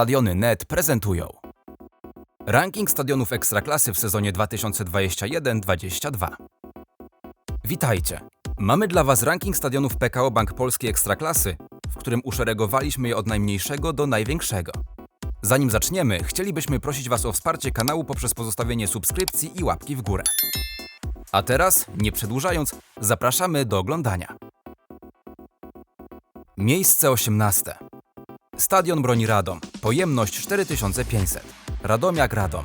Stadiony NET prezentują Ranking stadionów Ekstraklasy w sezonie 2021-22 Witajcie! Mamy dla Was ranking stadionów PKO Bank Polski Ekstraklasy, w którym uszeregowaliśmy je od najmniejszego do największego. Zanim zaczniemy, chcielibyśmy prosić Was o wsparcie kanału poprzez pozostawienie subskrypcji i łapki w górę. A teraz, nie przedłużając, zapraszamy do oglądania. Miejsce 18. Stadion broni Radom. Pojemność 4500. Radomiak Radom.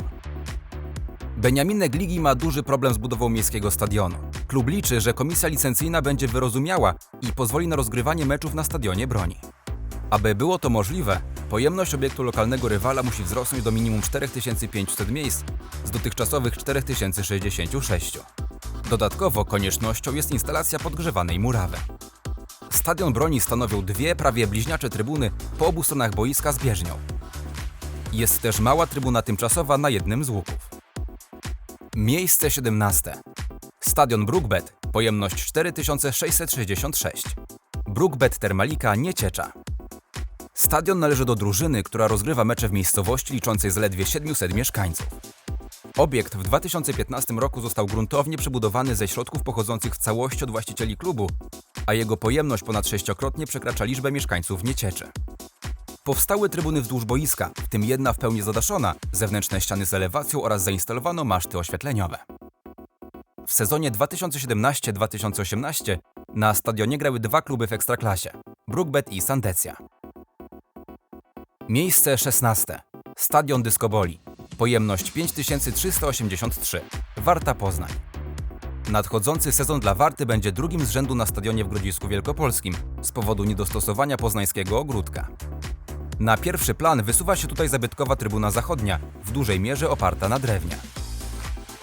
Beniaminek Ligi ma duży problem z budową miejskiego stadionu. Klub liczy, że komisja licencyjna będzie wyrozumiała i pozwoli na rozgrywanie meczów na stadionie broni. Aby było to możliwe, pojemność obiektu lokalnego rywala musi wzrosnąć do minimum 4500 miejsc z dotychczasowych 4066. Dodatkowo koniecznością jest instalacja podgrzewanej murawy. Stadion broni stanowią dwie prawie bliźniacze trybuny po obu stronach boiska z bieżnią. Jest też mała trybuna tymczasowa na jednym z łuków. Miejsce 17. Stadion Brookbet, pojemność 4666. Brookbet Termalika Nieciecza. Stadion należy do drużyny, która rozgrywa mecze w miejscowości liczącej zaledwie 700 mieszkańców. Obiekt w 2015 roku został gruntownie przebudowany ze środków pochodzących w całości od właścicieli klubu, a jego pojemność ponad sześciokrotnie przekracza liczbę mieszkańców Niecieczy. Powstały trybuny wzdłuż boiska, w tym jedna w pełni zadaszona, zewnętrzne ściany z elewacją oraz zainstalowano maszty oświetleniowe. W sezonie 2017-2018 na stadionie grały dwa kluby w Ekstraklasie – Brookbet i Sandecja. Miejsce 16. Stadion Dyskoboli. Pojemność 5383. Warta Poznań. Nadchodzący sezon dla Warty będzie drugim z rzędu na stadionie w Grodzisku Wielkopolskim z powodu niedostosowania poznańskiego ogródka. Na pierwszy plan wysuwa się tutaj zabytkowa trybuna zachodnia, w dużej mierze oparta na drewnie.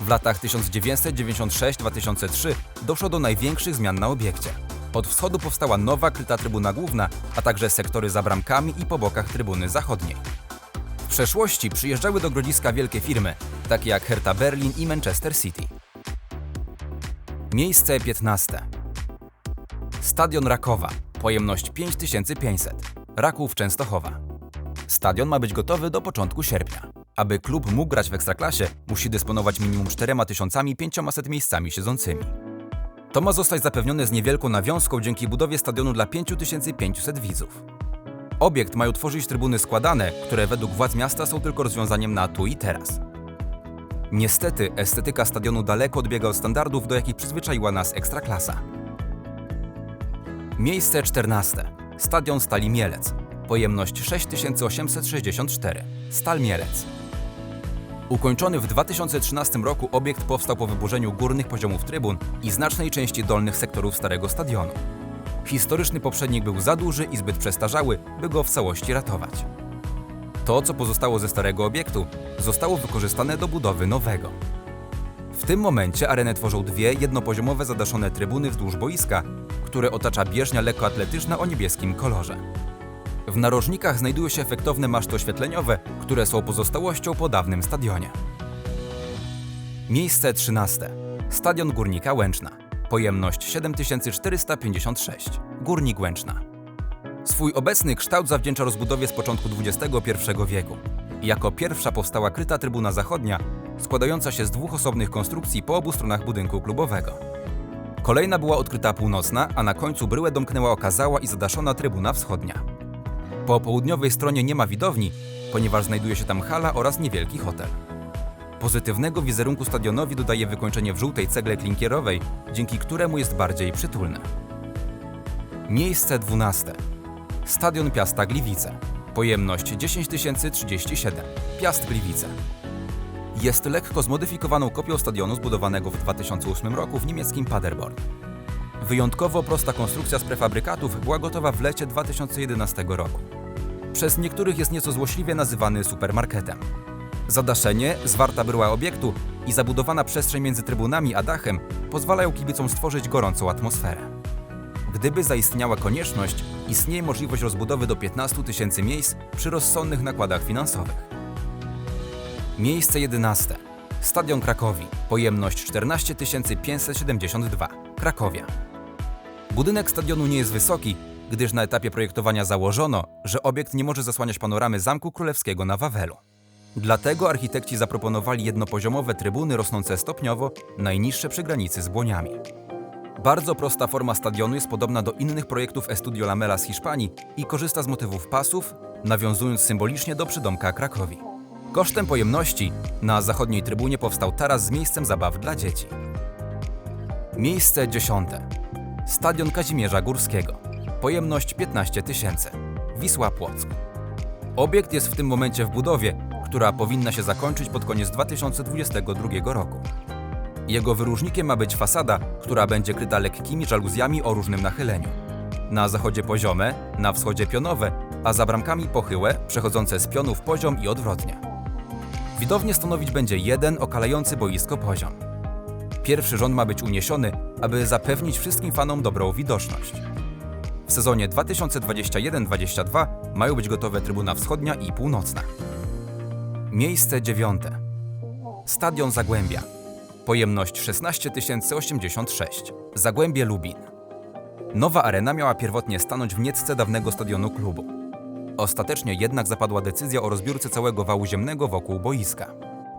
W latach 1996-2003 doszło do największych zmian na obiekcie. Od wschodu powstała nowa kryta trybuna główna, a także sektory za bramkami i po bokach trybuny zachodniej. W przeszłości przyjeżdżały do Grodziska wielkie firmy, takie jak Hertha Berlin i Manchester City. Miejsce 15. Stadion Rakowa. Pojemność 5500. Raków Częstochowa. Stadion ma być gotowy do początku sierpnia. Aby klub mógł grać w Ekstraklasie, musi dysponować minimum 4500 miejscami siedzącymi. To ma zostać zapewnione z niewielką nawiązką dzięki budowie stadionu dla 5500 widzów. Obiekt mają tworzyć trybuny składane, które według władz miasta są tylko rozwiązaniem na tu i teraz. Niestety, estetyka stadionu daleko odbiega od standardów, do jakich przyzwyczaiła nas Ekstraklasa. Miejsce 14. Stadion Stali Mielec. Pojemność 6864. Stal Mielec. Ukończony w 2013 roku obiekt powstał po wyburzeniu górnych poziomów trybun i znacznej części dolnych sektorów starego stadionu. Historyczny poprzednik był za duży i zbyt przestarzały, by go w całości ratować. To, co pozostało ze starego obiektu, zostało wykorzystane do budowy nowego. W tym momencie arenę tworzą dwie jednopoziomowe zadaszone trybuny wzdłuż boiska, które otacza bieżnia lekkoatletyczna o niebieskim kolorze. W narożnikach znajdują się efektowne maszty oświetleniowe, które są pozostałością po dawnym stadionie. Miejsce 13. Stadion Górnika Łęczna. Pojemność 7456. Górnik Łęczna. Swój obecny kształt zawdzięcza rozbudowie z początku XXI wieku. Jako pierwsza powstała kryta trybuna zachodnia, składająca się z dwóch osobnych konstrukcji po obu stronach budynku klubowego. Kolejna była odkryta północna, a na końcu bryłę domknęła okazała i zadaszona trybuna wschodnia. Po południowej stronie nie ma widowni, ponieważ znajduje się tam hala oraz niewielki hotel. Pozytywnego wizerunku stadionowi dodaje wykończenie w żółtej cegle klinkierowej, dzięki któremu jest bardziej przytulne. Miejsce 12. Stadion Piasta Gliwice. Pojemność 10037. Piast Gliwice. Jest lekko zmodyfikowaną kopią stadionu zbudowanego w 2008 roku w niemieckim Paderborn. Wyjątkowo prosta konstrukcja z prefabrykatów była gotowa w lecie 2011 roku. Przez niektórych jest nieco złośliwie nazywany supermarketem. Zadaszenie, zwarta bryła obiektu i zabudowana przestrzeń między trybunami a dachem pozwalają kibicom stworzyć gorącą atmosferę. Gdyby zaistniała konieczność, istnieje możliwość rozbudowy do 15 tysięcy miejsc przy rozsądnych nakładach finansowych. Miejsce 11. Stadion Krakowi. Pojemność 14 572. Krakowia. Budynek stadionu nie jest wysoki, gdyż na etapie projektowania założono, że obiekt nie może zasłaniać panoramy Zamku Królewskiego na Wawelu. Dlatego architekci zaproponowali jednopoziomowe trybuny rosnące stopniowo, najniższe przy granicy z błoniami. Bardzo prosta forma stadionu jest podobna do innych projektów Estudio Lamela z Hiszpanii i korzysta z motywów pasów, nawiązując symbolicznie do przydomka Krakowi. Kosztem pojemności na zachodniej trybunie powstał taras z miejscem zabaw dla dzieci. Miejsce dziesiąte. Stadion Kazimierza Górskiego. Pojemność 15 tysięcy. Wisła Płock. Obiekt jest w tym momencie w budowie, która powinna się zakończyć pod koniec 2022 roku. Jego wyróżnikiem ma być fasada, która będzie kryta lekkimi żaluzjami o różnym nachyleniu. Na zachodzie poziome, na wschodzie pionowe, a za bramkami pochyłe, przechodzące z pionu w poziom i odwrotnie. Widownię stanowić będzie jeden okalający boisko poziom. Pierwszy rząd ma być uniesiony, aby zapewnić wszystkim fanom dobrą widoczność. W sezonie 2021-22 mają być gotowe trybuna wschodnia i północna. Miejsce dziewiąte. Stadion Zagłębia. Pojemność 16 086. Zagłębie Lubin. Nowa arena miała pierwotnie stanąć w niecce dawnego stadionu klubu. Ostatecznie jednak zapadła decyzja o rozbiórce całego wału ziemnego wokół boiska.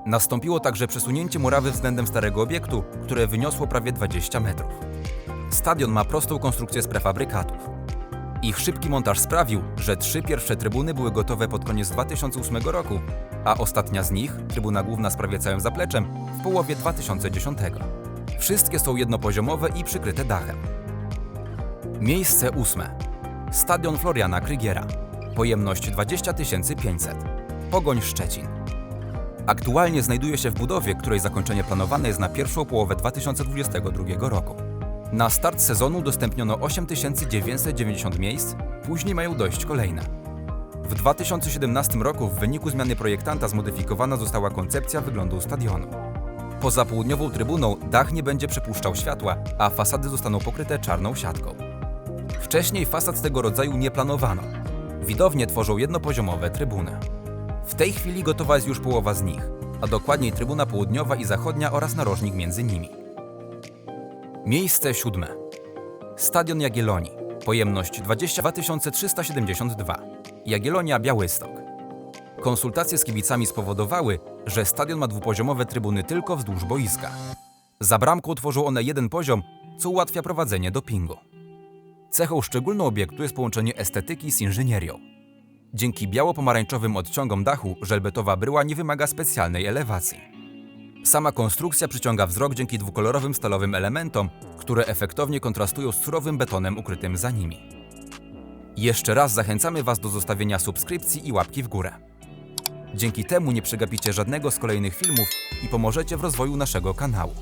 Nastąpiło także przesunięcie murawy względem starego obiektu, które wyniosło prawie 20 metrów. Stadion ma prostą konstrukcję z prefabrykatów. Ich szybki montaż sprawił, że trzy pierwsze trybuny były gotowe pod koniec 2008 roku, a ostatnia z nich, trybuna główna z prawie całym zapleczem, w połowie 2010. Wszystkie są jednopoziomowe i przykryte dachem. Miejsce ósme. Stadion Floriana Krygiera. Pojemność 20 500. Pogoń Szczecin. Aktualnie znajduje się w budowie, której zakończenie planowane jest na pierwszą połowę 2022 roku. Na start sezonu udostępniono 8990 miejsc, później mają dojść kolejne. W 2017 roku w wyniku zmiany projektanta zmodyfikowana została koncepcja wyglądu stadionu. Poza południową trybuną dach nie będzie przepuszczał światła, a fasady zostaną pokryte czarną siatką. Wcześniej fasad tego rodzaju nie planowano. Widownie tworzą jednopoziomowe trybuny. W tej chwili gotowa jest już połowa z nich, a dokładniej trybuna południowa i zachodnia oraz narożnik między nimi. Miejsce siódme. Stadion Jagiellonii. Pojemność 22 372. Jagiellonia Białystok. Konsultacje z kibicami spowodowały, że stadion ma dwupoziomowe trybuny tylko wzdłuż boiska. Za bramką tworzą one jeden poziom, co ułatwia prowadzenie dopingu. Cechą szczególną obiektu jest połączenie estetyki z inżynierią. Dzięki biało-pomarańczowym odciągom dachu żelbetowa bryła nie wymaga specjalnej elewacji. Sama konstrukcja przyciąga wzrok dzięki dwukolorowym stalowym elementom, które efektownie kontrastują z surowym betonem ukrytym za nimi. Jeszcze raz zachęcamy Was do zostawienia subskrypcji i łapki w górę. Dzięki temu nie przegapicie żadnego z kolejnych filmów i pomożecie w rozwoju naszego kanału.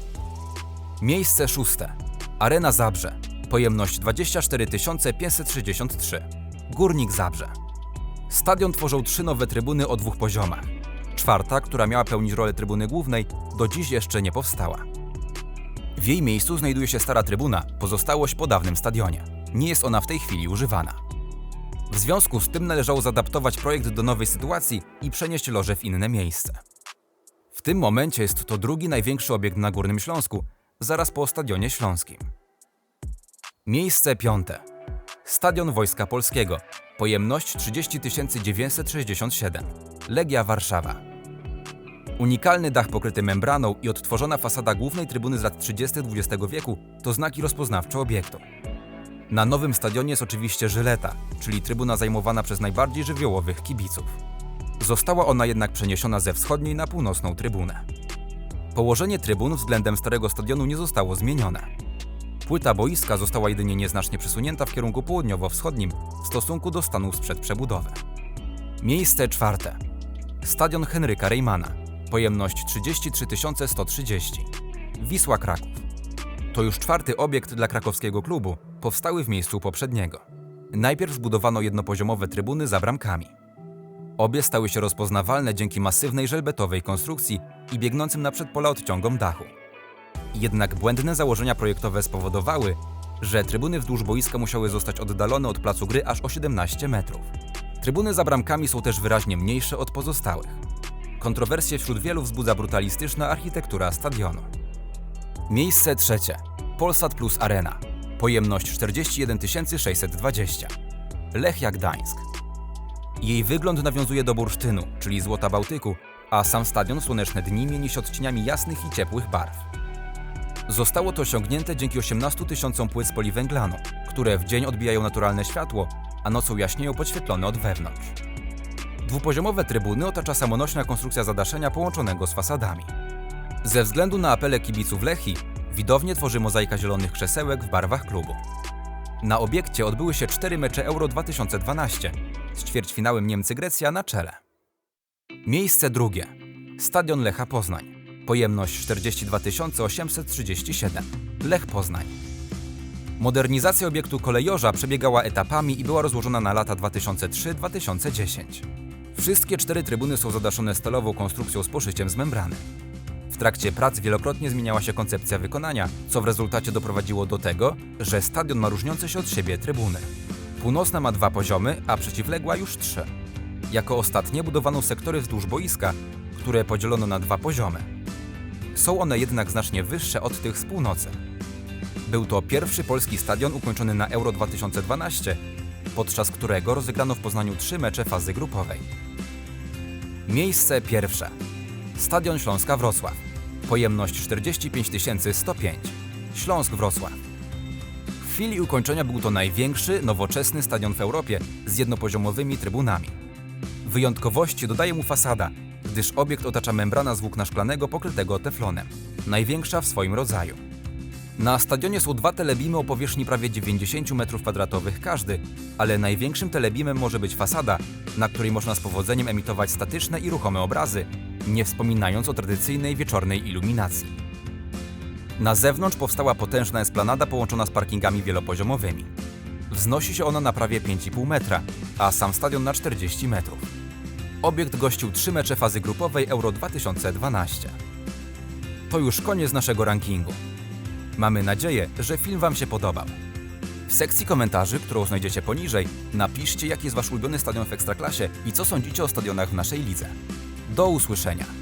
Miejsce szóste. Arena Zabrze. Pojemność 24 563. Górnik Zabrze. Stadion tworzą trzy nowe trybuny o dwóch poziomach. Czwarta, która miała pełnić rolę trybuny głównej, do dziś jeszcze nie powstała. W jej miejscu znajduje się stara trybuna, pozostałość po dawnym stadionie. Nie jest ona w tej chwili używana. W związku z tym należało zaadaptować projekt do nowej sytuacji i przenieść loże w inne miejsce. W tym momencie jest to drugi największy obiekt na Górnym Śląsku, zaraz po Stadionie Śląskim. Miejsce piąte. Stadion Wojska Polskiego. Pojemność 30 967. Legia Warszawa. Unikalny dach pokryty membraną i odtworzona fasada głównej trybuny z lat 30. XX wieku to znaki rozpoznawcze obiektu. Na nowym stadionie jest oczywiście Żyleta, czyli trybuna zajmowana przez najbardziej żywiołowych kibiców. Została ona jednak przeniesiona ze wschodniej na północną trybunę. Położenie trybun względem starego stadionu nie zostało zmienione. Płyta boiska została jedynie nieznacznie przesunięta w kierunku południowo-wschodnim w stosunku do stanu sprzed przebudowy. Miejsce czwarte. Stadion Henryka Reymana. Pojemność 33 130. Wisła Kraków. To już czwarty obiekt dla krakowskiego klubu, powstały w miejscu poprzedniego. Najpierw zbudowano jednopoziomowe trybuny za bramkami. Obie stały się rozpoznawalne dzięki masywnej żelbetowej konstrukcji i biegnącym na przedpola odciągom dachu. Jednak błędne założenia projektowe spowodowały, że trybuny wzdłuż boiska musiały zostać oddalone od placu gry aż o 17 metrów. Trybuny za bramkami są też wyraźnie mniejsze od pozostałych. Kontrowersje wśród wielu wzbudza brutalistyczna architektura stadionu. Miejsce trzecie. Polsat Plus Arena. Pojemność 41 620. Lechia Gdańsk. Jej wygląd nawiązuje do bursztynu, czyli złota Bałtyku, a sam stadion Słoneczne Dni mieni się odcieniami jasnych i ciepłych barw. Zostało to osiągnięte dzięki 18 tysiącom płyt poliwęglanu, które w dzień odbijają naturalne światło, a nocą jaśnieją podświetlone od wewnątrz. Dwupoziomowe trybuny otacza samonośna konstrukcja zadaszenia połączonego z fasadami. Ze względu na apele kibiców Lechii, widownię tworzy mozaika zielonych krzesełek w barwach klubu. Na obiekcie odbyły się cztery mecze Euro 2012 z ćwierćfinałem Niemcy-Grecja na czele. Miejsce drugie. Stadion Lecha Poznań. Pojemność 42 837. Lech Poznań. Modernizacja obiektu kolejorza przebiegała etapami i była rozłożona na lata 2003-2010. Wszystkie cztery trybuny są zadaszone stalową konstrukcją z poszyciem z membrany. W trakcie prac wielokrotnie zmieniała się koncepcja wykonania, co w rezultacie doprowadziło do tego, że stadion ma różniące się od siebie trybuny. Północna ma dwa poziomy, a przeciwległa już trzy. Jako ostatnie budowano sektory wzdłuż boiska, które podzielono na dwa poziomy. Są one jednak znacznie wyższe od tych z północy. Był to pierwszy polski stadion ukończony na Euro 2012, podczas którego rozegrano w Poznaniu trzy mecze fazy grupowej. Miejsce pierwsze. Stadion Śląska Wrocław. Pojemność 45 105. Śląsk Wrocław. W chwili ukończenia był to największy, nowoczesny stadion w Europie z jednopoziomowymi trybunami. Wyjątkowości dodaje mu fasada, gdyż obiekt otacza membrana z włókna szklanego pokrytego teflonem, największa w swoim rodzaju. Na stadionie są dwa telebimy o powierzchni prawie 90 m2 każdy, ale największym telebimem może być fasada, na której można z powodzeniem emitować statyczne i ruchome obrazy, nie wspominając o tradycyjnej wieczornej iluminacji. Na zewnątrz powstała potężna esplanada połączona z parkingami wielopoziomowymi. Wznosi się ona na prawie 5,5 metra, a sam stadion na 40 metrów. Obiekt gościł trzy mecze fazy grupowej Euro 2012. To już koniec naszego rankingu. Mamy nadzieję, że film Wam się podobał. W sekcji komentarzy, którą znajdziecie poniżej, napiszcie, jaki jest Wasz ulubiony stadion w Ekstraklasie i co sądzicie o stadionach w naszej lidze. Do usłyszenia!